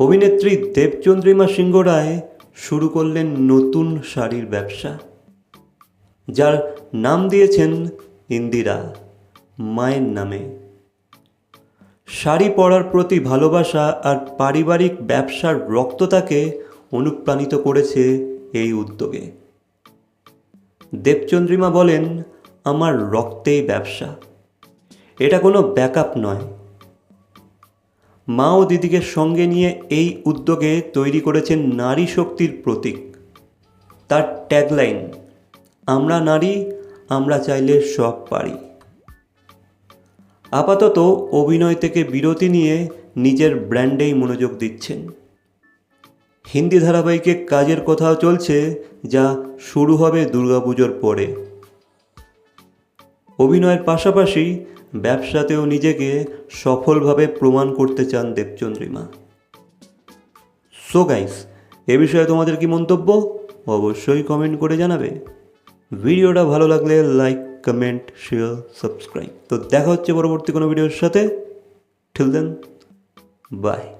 অভিনেত্রী দেবচন্দ্রিমা সিংহ রায় শুরু করলেন নতুন শাড়ির ব্যবসা, যার নাম দিয়েছেন ইন্দিরা, মায়ের নামে। শাড়ি পরার প্রতি ভালোবাসা আর পারিবারিক ব্যবসার রক্ততাকে অনুপ্রাণিত করেছে এই উদ্যোগে। দেবচন্দ্রিমা বলেন, আমার রক্তেই ব্যবসা। এটা কোনো ব্যাকআপ নয়। মা ও দিদিকে সঙ্গে নিয়ে এই উদ্যোগে তৈরি করেছেন নারী শক্তির প্রতীক। তার ট্যাগলাইন আমরা নারী, আমরা চাইলে সব পারি। আপাতত অভিনয় থেকে বিরতি নিয়ে নিজের ব্র্যান্ডেই মনোযোগ দিচ্ছেন। হিন্দি ধারাবাহিকে কাজের কথাও চলছে, যা শুরু হবে দুর্গাপুজোর পরে। অভিনয়ের পাশাপাশি ব্যবসাতেও নিজেকে সফলভাবে প্রমাণ করতে চান দেবচন্দ্রিমা সো গাইস এ বিষয়ে তোমাদের কি মন্তব্য? অবশ্যই কমেন্ট করে জানাবে। ভিডিওটা ভালো লাগলে লাইক কমেন্ট শেয়ার সাবস্ক্রাইব তো দেখা হচ্ছে পরবর্তী কোনো ভিডিওর সাথে। ঠিল দেন বাই